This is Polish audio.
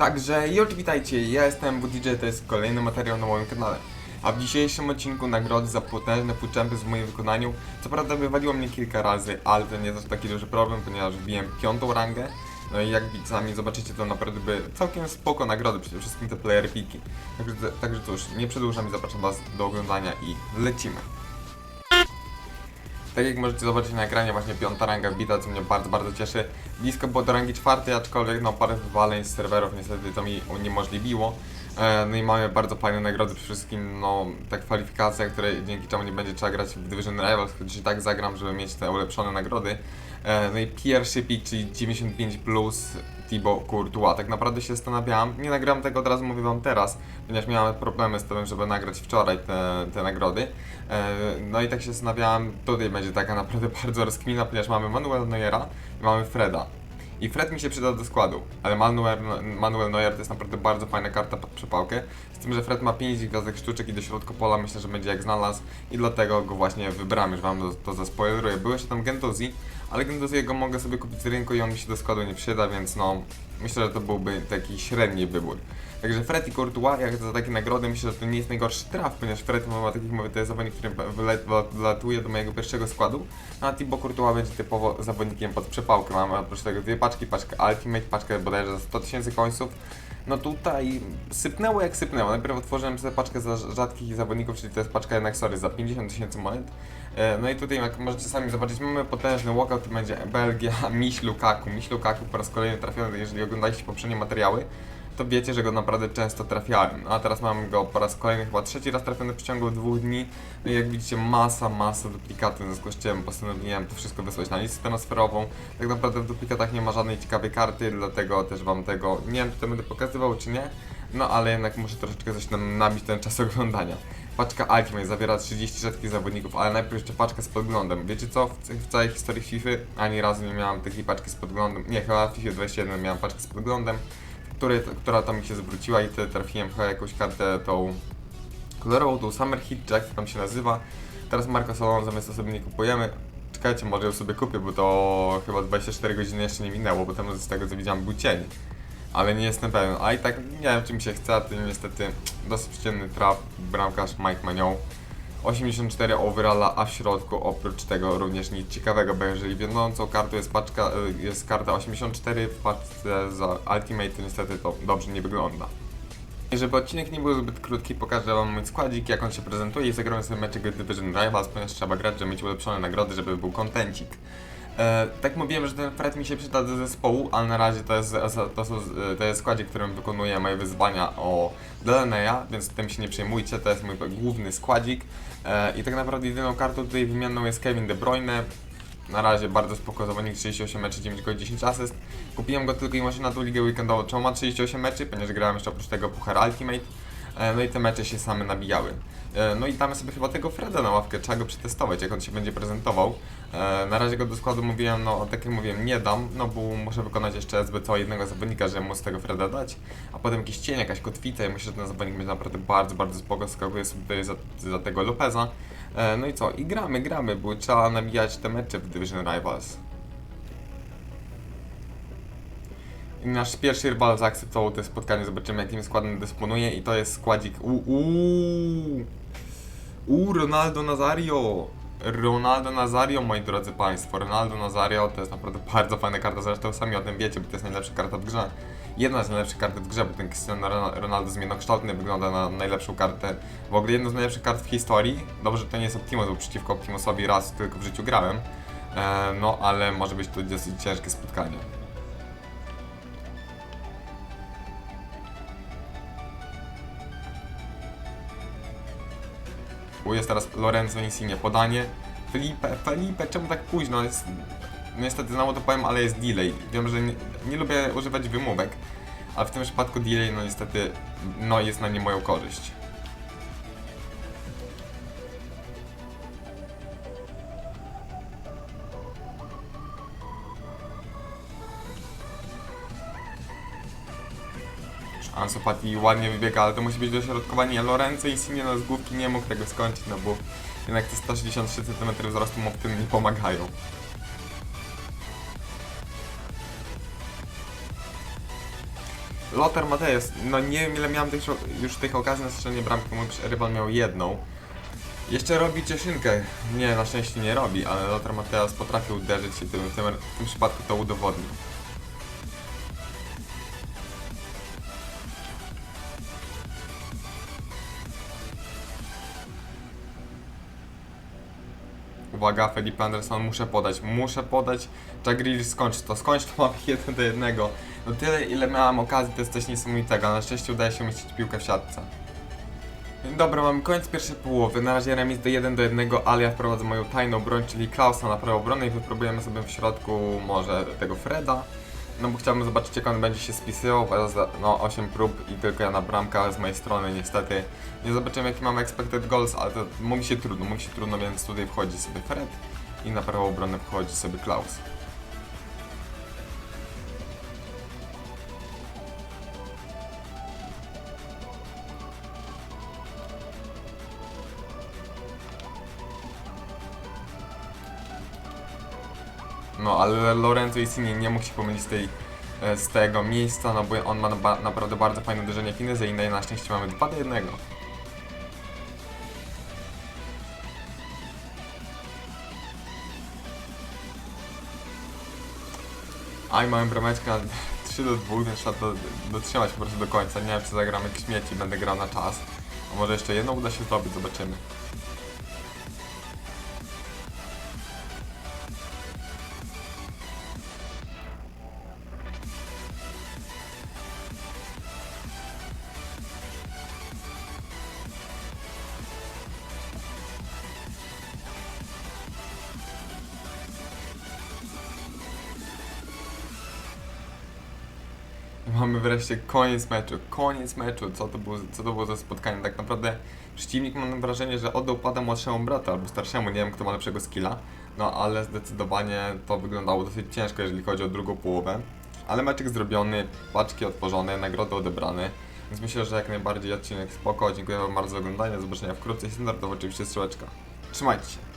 Także już witajcie, ja jestem WDJ, to jest kolejny materiał na moim kanale. A w dzisiejszym odcinku nagrody za potężne puczempy w moim wykonaniu. Co prawda wywaliło mnie kilka razy, ale to nie jest taki duży problem, ponieważ wbiłem piątą rangę. No i jak sami zobaczycie, to naprawdę były całkiem spoko nagrody, przede wszystkim te player piki. Także, także cóż, nie przedłużam i zapraszam was do oglądania i lecimy. Tak jak możecie zobaczyć na ekranie, właśnie piąta ranga wbita, co mnie bardzo, bardzo cieszy. Blisko było do rangi czwartej, aczkolwiek no parę wywaleń z serwerów niestety to mi uniemożliwiło. E, No i mamy bardzo fajne nagrody, przede wszystkim no ta kwalifikacja, której dzięki czemu nie będzie trzeba grać w Division Rivals, chociaż i tak zagram, żeby mieć te ulepszone nagrody. E, No i pierwszy pick, czyli 95 plus Thibaut Courtois. Tak naprawdę się zastanawiałam, nie nagram tego od razu, mówię wam teraz, ponieważ miałem problemy z tym, żeby nagrać wczoraj te, te nagrody. E, No i tak się zastanawiałam, tutaj będzie taka naprawdę bardzo rozkmina, ponieważ mamy Manuel Neuera i mamy Freda. I Fred mi się przyda do składu, ale Manuel, Manuel Neuer to jest naprawdę bardzo fajna karta pod przepałkę. Z tym, że Fred ma 5 gwiazdek sztuczek i do środka pola myślę, że będzie jak znalazł i dlatego go właśnie wybrałem, już wam to, zaspoileruję. Był jeszcze tam Gentozi, ale Gentoziego mogę sobie kupić z rynku i on mi się do składu nie przyda, więc no myślę, że to byłby taki średni wybór. Także Fred i Courtois, jak za takie nagrody, myślę, że to nie jest najgorszy traf, ponieważ Fred ma takich, jest zawodnik, który wylatuje do mojego pierwszego składu, a Thibaut Courtois będzie typowo zawodnikiem pod przepałkę. Mamy oprócz tego dwie paczki, paczkę Ultimate, paczkę bodajże za 100 tysięcy końców. No tutaj sypnęło jak sypnęło. Najpierw otworzyłem sobie paczkę za rzadkich zawodników, czyli to jest paczka jednak sorry za 50 tysięcy monet. E, No i tutaj jak możecie sami zobaczyć, mamy potężny walkout, to będzie Belgia, Miś Lukaku. Miś Lukaku po raz kolejny trafiony, jeżeli oglądaliście poprzednie materiały, to wiecie, że go naprawdę często trafiałem. No a teraz mam go po raz kolejny, chyba trzeci raz trafiony w przeciągu dwóch dni. No i jak widzicie, masa, masa duplikatów. W związku z czym postanowiłem to wszystko wysłać na listę transferową. Tak naprawdę w duplikatach nie ma żadnej ciekawej karty, dlatego też wam tego nie wiem, czy to będę pokazywał, czy nie. No ale jednak muszę troszeczkę coś nam nabić ten czas oglądania. Paczka Ultimate zawiera 30 rzadkich zawodników, ale najpierw jeszcze paczka z podglądem. Wiecie co? W, w całej historii FIFA ani razu nie miałem takiej paczki z podglądem. Nie, chyba w FIFA 21 miałem paczkę z podglądem który, która tam mi się zwróciła i wtedy trafiłem chyba jakąś kartę tą kolorową, tą Summer Hit, jak to tam się nazywa. Teraz Marco Solon zamiast sobie nie kupujemy. Czekajcie, może ją sobie kupię, bo to chyba 24 godziny jeszcze nie minęło, bo tam z tego co widziałem był cień. Ale nie jestem pewien, a i tak nie wiem czy mi się chce, a niestety dosyć przyciemny trap, bramkarz Mike Manią. 84 overalla, a w środku oprócz tego również nic ciekawego, bo jeżeli wiodącą kartą jest paczka, y, jest karta 84 w paczce za Ultimate, to niestety to dobrze nie wygląda. I żeby odcinek nie był zbyt krótki, pokażę wam mój składzik, jak on się prezentuje i zagramy sobie mecze gry Division Rivals, ponieważ trzeba grać, żeby mieć ulepszone nagrody, żeby był kontencik. E, tak mówiłem, że ten Fred mi się przyda do zespołu, ale na razie to jest, to, są, to jest składzik, którym wykonuję moje wyzwania o Delaneya, więc tym się nie przejmujcie, to jest mój główny składzik. E, I tak naprawdę jedyną kartą tutaj wymienną jest Kevin De Bruyne. Na razie bardzo spoko zawodnik, 38 meczy, 9 goli, 10 asyst. Kupiłem go tylko i wyłącznie na tą ligę weekendową. Czemu ma 38 meczy? Ponieważ grałem jeszcze oprócz tego Puchar Ultimate. E, No i te mecze się same nabijały. E, No i damy sobie chyba tego Freda na ławkę, trzeba go przetestować, jak on się będzie prezentował. E, Na razie go do składu mówiłem, no tak jak mówiłem, nie dam, no bo muszę wykonać jeszcze SBC jednego zawodnika, żeby móc tego Freda dać, a potem jakiś cień, jakaś kotwica i myślę, że ten zawodnik będzie naprawdę bardzo, bardzo spoko, skakuję sobie za, za tego Lopeza. No i co? I gramy, gramy, bo trzeba nabijać te mecze w Division Rivals. Nasz pierwszy rywal zaakceptował to spotkanie, zobaczymy jakim składem dysponuje i to jest składzik uuu Uuu, Ronaldo Nazario! Ronaldo Nazario, moi drodzy Państwo. Ronaldo Nazario to jest naprawdę bardzo fajna karta, zresztą sami o tym wiecie, bo to jest najlepsza karta w grze. Jedna z najlepszych kart w grze, bo ten Cristiano Ron- Ronaldo zmienokształtny wygląda na najlepszą kartę. W ogóle jedną z najlepszych kart w historii. Dobrze, to nie jest Optimus, bo przeciwko Optimusowi raz tylko w życiu grałem. E, no, ale może być to dosyć ciężkie spotkanie. Tu jest teraz Lorenzo Insigne, podanie. Felipe, Felipe, czemu tak późno? Jest, no niestety znowu to powiem, ale jest delay. Wiem, że nie, nie lubię używać wymówek, ale w tym przypadku delay, no niestety, no jest na nie moją korzyść. Ansu Fati ładnie wybiega, ale to musi być dośrodkowanie. Lorenzo Insigne no z główki nie mógł tego skończyć, no bo jednak te 163 cm wzrostu mu w tym nie pomagają. Lothar Mateusz, no nie wiem ile miałem tych, już tych okazji na strzelenie bramki, mój rywal miał jedną. Jeszcze robi cieszynkę. Nie, na szczęście nie robi, ale Lothar Mateusz potrafi uderzyć i w, tym, w tym przypadku to udowodnił. Uwaga, Felipe Anderson, muszę podać, muszę podać. Grealish, skończ to, skończ to, mamy jeden do jednego. No tyle, ile miałem okazji, to jest coś niesamowitego. Na szczęście udaje się umieścić piłkę w siatce. Dobra, mamy koniec pierwszej połowy. Na razie remis do 1 do 1, ale ja wprowadzę moją tajną broń, czyli Klausa na prawo obrony i wypróbujemy sobie w środku może tego Freda. No bo chciałbym zobaczyć jak on będzie się spisywał, za, no 8 prób i tylko jedna bramka z mojej strony niestety. Nie zobaczymy jaki mamy expected goals, ale to mówi się trudno, mówi się trudno, więc tutaj wchodzi sobie Fred i na prawo obrony wchodzi sobie Klaus. No, ale Lorenzo Insigne nie mógł się pomylić z, tej, e, z tego miejsca, no bo on ma ba naprawdę bardzo fajne uderzenie finezyjne i na szczęście mamy 2 do 1. A i mamy brameczkę na 3 do 2, więc trzeba to dotrzymać po prostu do końca. Nie wiem, czy zagram jak śmieci, będę grał na czas. A może jeszcze jedno uda się zrobić, zobaczymy. Mamy wreszcie koniec meczu, koniec meczu. Co to było, co to było za spotkanie? Tak naprawdę przeciwnik mam wrażenie, że oddał pada młodszemu bratu albo starszemu, nie wiem kto ma lepszego skilla. No ale zdecydowanie to wyglądało dosyć ciężko, jeżeli chodzi o drugą połowę. Ale meczek zrobiony, paczki otworzone, nagrody odebrane. Więc myślę, że jak najbardziej odcinek spoko. Dziękuję Wam bardzo za oglądanie. Do zobaczenia wkrótce. Standardowo oczywiście strzałeczka. Trzymajcie się.